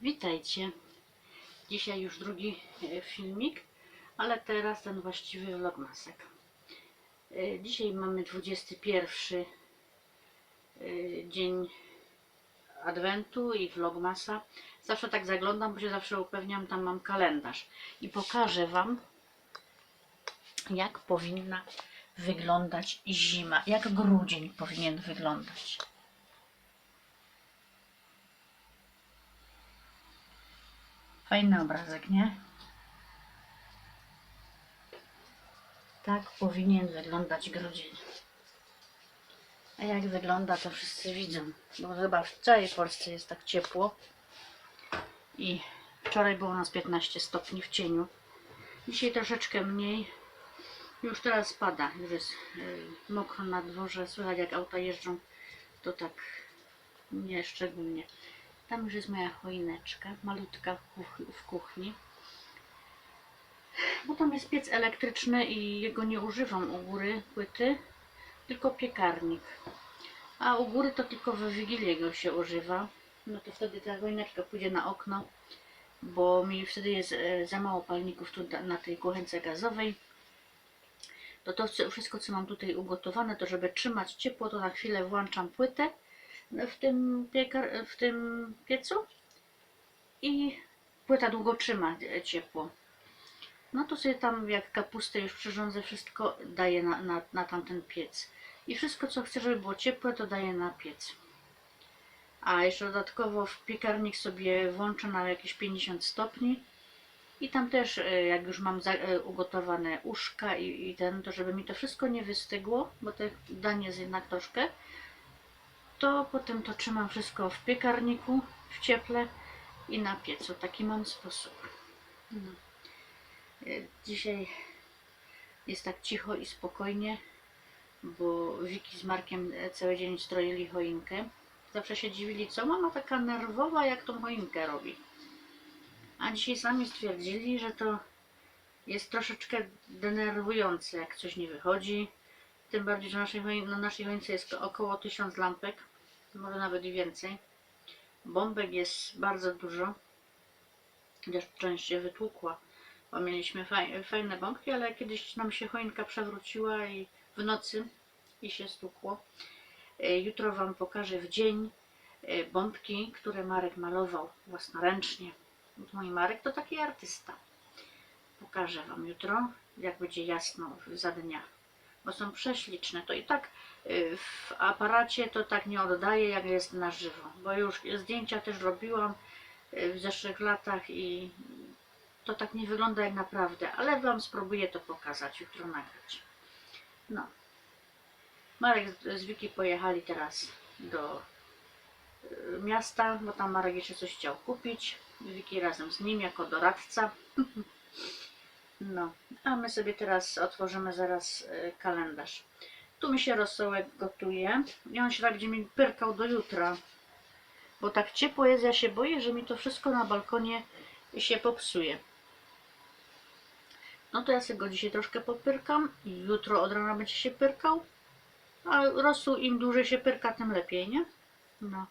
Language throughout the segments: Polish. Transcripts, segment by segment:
Witajcie. Dzisiaj już drugi e, filmik, ale teraz ten właściwy vlogmasek. E, Dzisiaj mamy 21 e, dzień Adwentu i vlogmasa. Zawsze tak zaglądam, bo się zawsze upewniam, tam mam kalendarz. I pokażę Wam, jak powinna wyglądać zima, jak grudzień powinien wyglądać. Fajny obrazek, nie? Tak powinien wyglądać grudzień. A jak wygląda, to wszyscy widzą. Bo chyba w całej Polsce jest tak ciepło. I wczoraj było nas 15 stopni w cieniu. Dzisiaj troszeczkę mniej. Już teraz pada. Już jest y, mokro na dworze. Słychać jak auta jeżdżą. To tak nie szczególnie. Tam już jest moja choineczka, malutka w, kuch- w kuchni. Bo tam jest piec elektryczny i jego nie używam u góry płyty, tylko piekarnik. A u góry to tylko we Wigilię go się używa. No to wtedy ta choineczka pójdzie na okno, bo mi wtedy jest e, za mało palników tu na- tej kuchence gazowej. To to wszystko, co mam tutaj ugotowane, to żeby trzymać ciepło, to na chwilę włączam płytę w tym, piekar, w tym piecu i płyta długo trzyma e, ciepło. No to sobie tam jak kapustę już przyrządzę, wszystko daję na, na, na tamten piec. I wszystko co chcę, żeby było ciepłe, to daję na piec. A jeszcze dodatkowo w piekarnik sobie włączę na jakieś 50 stopni. I tam też, e, jak już mam e, ugotowane uszka i, i ten, to żeby mi to wszystko nie wystygło, bo te danie jest jednak troszkę, to potem to trzymam wszystko w piekarniku, w cieple i na piecu. Taki mam sposób. No. E, Dzisiaj jest tak cicho i spokojnie, bo Wiki z Markiem e, cały dzień stroili choinkę. Zawsze się dziwili, co mama taka nerwowa, jak tą choinkę robi. A dzisiaj sami stwierdzili, że to jest troszeczkę denerwujące, jak coś nie wychodzi. Tym bardziej, że naszej na naszej choince jest około 1000 lampek, może nawet i więcej. Bombek jest bardzo dużo, chociaż część się wytłukła, bo mieliśmy faj, fajne bombki, ale kiedyś nam się choinka przewróciła i w nocy i się stukło. E, Jutro Wam pokażę w dzień e, bombki, które Marek malował własnoręcznie. Mój Marek to taki artysta. Pokażę Wam jutro, jak będzie jasno za dnia bo są prześliczne. To i tak y, w aparacie to tak nie oddaje, jak jest na żywo, bo już zdjęcia też robiłam y, w zeszłych latach i to tak nie wygląda jak naprawdę, ale Wam spróbuję to pokazać, jutro nagrać. No. Marek z Wiki pojechali teraz do y, miasta, bo tam Marek jeszcze coś chciał kupić. Wiki razem z nim jako doradca. No, a my sobie teraz otworzymy zaraz y, kalendarz. Tu mi się rosołek gotuje i on się tak będzie mi pyrkał do jutra. Bo tak ciepło jest, ja się boję, że mi to wszystko na balkonie się popsuje. No to ja sobie go dzisiaj troszkę popyrkam i jutro od rana będzie się pyrkał. A rosół im dłużej się pyrka, tym lepiej, nie? No.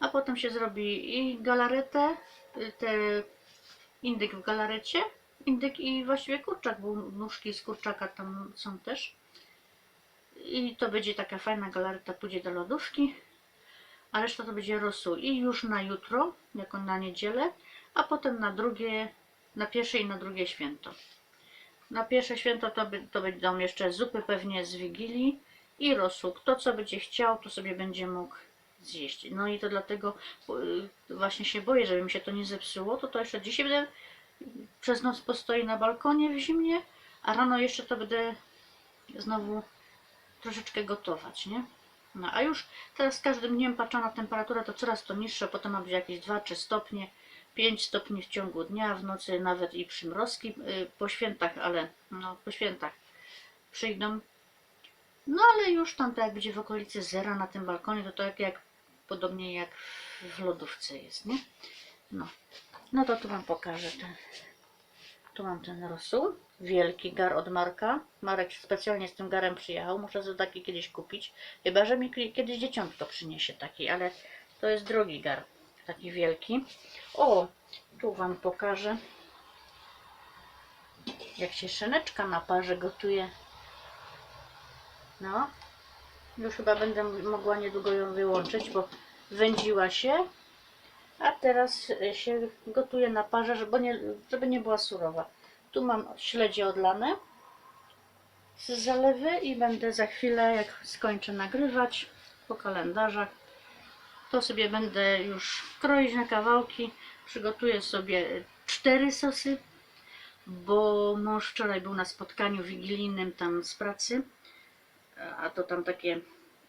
A potem się zrobi i galaretę, y, te indyk w galarecie indyk i właściwie kurczak, bo nóżki z kurczaka tam są też. I to będzie taka fajna galareta, pójdzie do lodówki, a reszta to będzie rosół i już na jutro, jako na niedzielę, a potem na drugie, na pierwsze i na drugie święto. Na pierwsze święto to, by, to będą jeszcze zupy pewnie z Wigilii i rosół. Kto co będzie chciał, to sobie będzie mógł zjeść. No i to dlatego y, właśnie się boję, żeby mi się to nie zepsuło, to to jeszcze dzisiaj będę przez noc postoi na balkonie w zimnie, a rano jeszcze to będę znowu troszeczkę gotować, nie? No a już teraz z każdym dniem patrzę na temperaturę, to coraz to niższe, potem ma być jakieś 2-3 stopnie, 5 stopni w ciągu dnia, w nocy nawet i przymrozki y, po świętach, ale no po świętach przyjdą. No ale już tam tak jak będzie w okolicy zera na tym balkonie, to tak jak podobnie jak w lodówce jest, nie? No. No to tu Wam pokażę ten. Tu mam ten rosół. Wielki gar od Marka. Marek specjalnie z tym garem przyjechał. Muszę sobie taki kiedyś kupić. Chyba, że mi ki- kiedyś dzieciątko przyniesie taki, ale to jest drogi gar. taki wielki. O, tu Wam pokażę, jak się szyneczka na parze gotuje. No, już chyba będę mogła niedługo ją wyłączyć, bo wędziła się. A teraz y, się gotuje na parze, żeby nie, żeby nie była surowa. Tu mam śledzie odlane z zalewy i będę za chwilę, jak skończę nagrywać po kalendarzach, to sobie będę już kroić na kawałki. Przygotuję sobie cztery sosy, bo mąż wczoraj był na spotkaniu wigilijnym tam z pracy, a to tam takie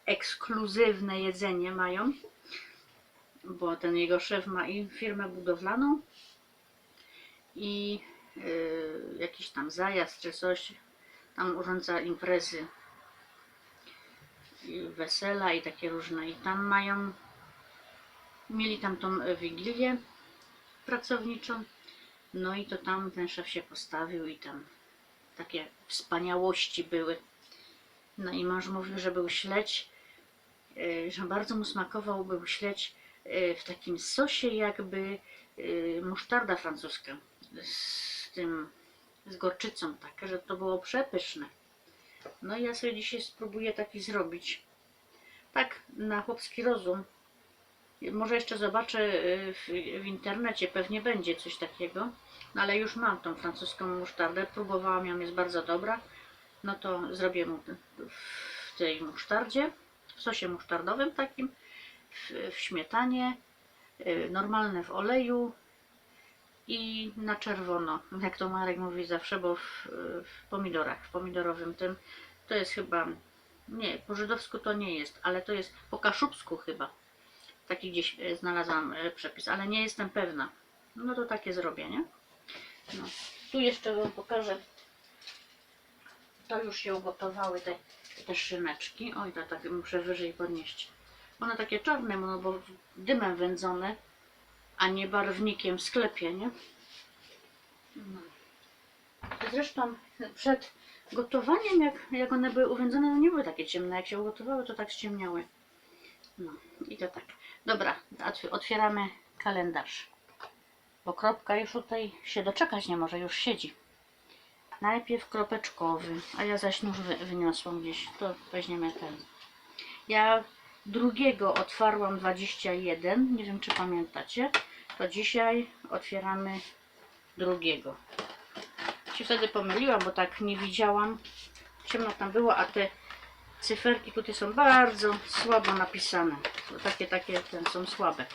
ekskluzywne jedzenie mają, bo ten jego szef ma i firmę budowlaną i y, jakiś tam zajazd czy coś, tam urządza imprezy i wesela i takie różne. I tam mają mieli tam tą wigilię pracowniczą. No i to tam ten szef się postawił i tam takie wspaniałości były. No i mąż mówił, że był śledź e, że bardzo mu smakował był śledź w takim sosie jakby e, musztarda francuska. Z tym z gorczycą tak, że to było przepyszne. No ja sobie dzisiaj spróbuję taki zrobić. Tak na chłopski rozum. Może jeszcze zobaczę y, w, w internecie, pewnie będzie coś takiego. No ale już mam tą francuską musztardę, próbowałam ją, jest bardzo dobra. No to zrobię mu w tej musztardzie, w sosie musztardowym takim, w, śmietanie, y, normalne w oleju i na czerwono, jak to Marek mówi zawsze, bo w, w pomidorach, w pomidorowym tym, to jest chyba, nie, po żydowsku to nie jest, ale to jest po kaszubsku chyba Taki gdzieś e, znalazłam e, przepis, ale nie jestem pewna. No to takie zrobię, nie? No. Tu jeszcze Wam pokażę. To już się ugotowały te, te szyneczki. Oj, to tak muszę wyżej podnieść. One takie czarne, no bo dymem wędzone, a nie barwnikiem w sklepie, nie? No. Zresztą przed gotowaniem, jak, jak one były uwędzone, no nie były takie ciemne. Jak się ugotowały, to tak ściemniały. No i to tak. Dobra, otw- otwieramy kalendarz. Bo kropka już tutaj się doczekać nie może, już siedzi. Najpierw kropeczkowy, a ja zaś nóż wy, wyniosłam gdzieś. To weźmiemy ten. Ja drugiego otwarłam 21, nie wiem czy pamiętacie. To dzisiaj otwieramy drugiego. Się wtedy pomyliłam, bo tak nie widziałam. Ciemno tam było, a te cyferki tutaj są bardzo słabo napisane. Takie, takie ten, są słabe.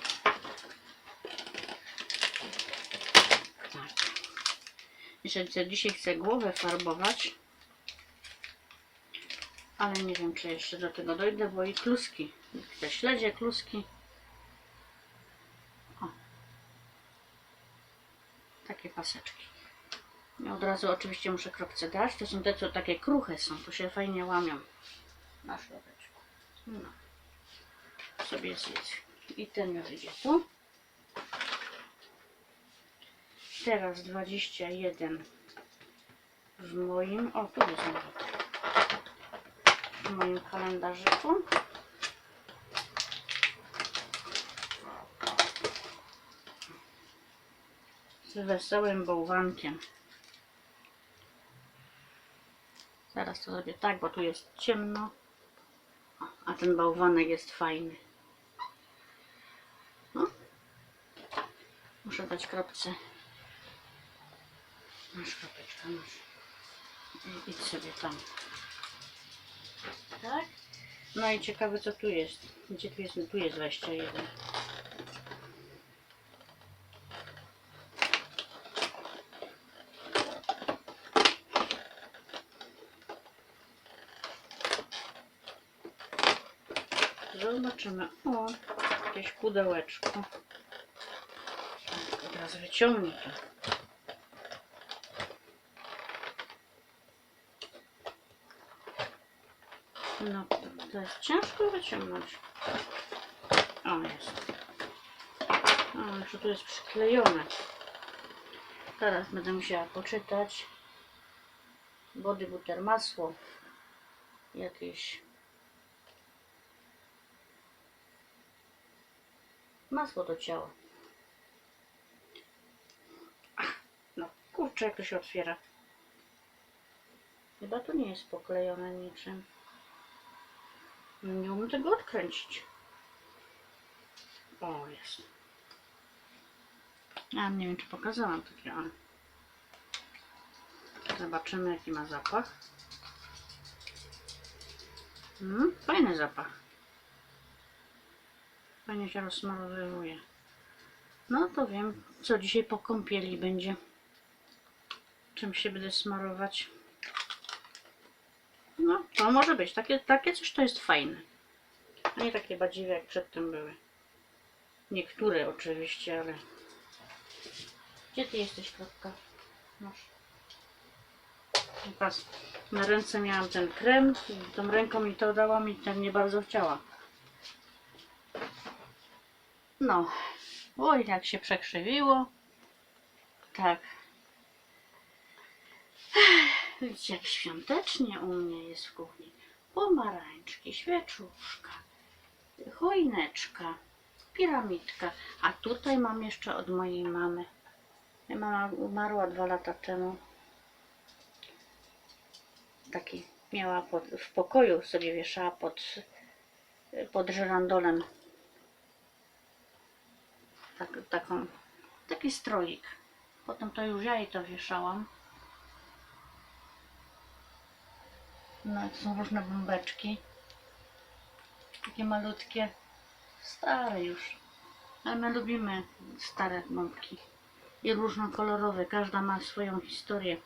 Tak. Jeszcze dzisiaj chcę głowę farbować. Ale nie wiem, czy jeszcze do tego dojdę, bo i kluski. Te śledzie, kluski. O. Takie paseczki. I od razu oczywiście muszę kropce dać. To są te, co takie kruche są. To się fajnie łamią na środeczku. No. Sobie zjedz. I ten już idzie tu. Teraz 21 w moim, o tu jest nawet, w moim kalendarzyku. Z wesołym bałwankiem. Teraz to zrobię tak, bo tu jest ciemno. A ten bałwanek jest fajny. No. Muszę dać kropce. Masz kropeczkę, masz. I idź sobie tam. Tak? No i ciekawe co tu jest. Gdzie tu jest? Tu jest 21. Zobaczymy. O, jakieś pudełeczko. Od razu wyciągnę to. No, to, jest ciężko wyciągnąć. O, jest. O, jeszcze tu jest przyklejone. Teraz będę musiała poczytać. Body butter masło. Jakieś Masło do ciała. No kurczę, jak to się otwiera. Chyba to nie jest poklejone niczym. Nie umiem tego odkręcić. O, jest. Ja nie wiem, czy pokazałam takie, ale... Zobaczymy, jaki ma zapach. Mm, fajny zapach. Fajnie się rozsmarowywuje. No to wiem, co dzisiaj po kąpieli będzie. Czym się będę smarować. No, to może być. Takie, takie coś to jest fajne. A nie takie badziwe jak przedtem były. Niektóre oczywiście, ale... Gdzie ty jesteś, kropka? Masz. No Pas. Na ręce miałam ten krem, tą ręką mi to dała mi ten nie bardzo chciała. No. Oj, jak się przekrzywiło. Tak. Ech, Widzicie, jak świątecznie u mnie jest w kuchni. Pomarańczki, świeczuszka, choineczka, piramidka. A tutaj mam jeszcze od mojej mamy. Mama umarła dwa lata temu. Taki miała pod, w pokoju sobie wieszała pod, pod żyrandolem tak, taką, taki stroik. Potem to już ja jej to wieszałam. No, to są różne bombeczki. Takie malutkie. Stare już. Ale my lubimy stare bombki. I różnokolorowe. Każda ma swoją historię.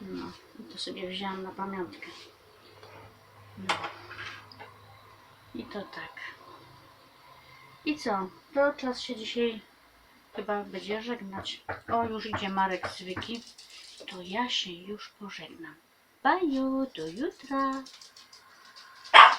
No, to sobie wzięłam na pamiątkę. No. I to tak. I co? To czas się dzisiaj chyba będzie żegnać. O, już idzie Marek z Wyki. To ja się już pożegnam. Baju, do jutra.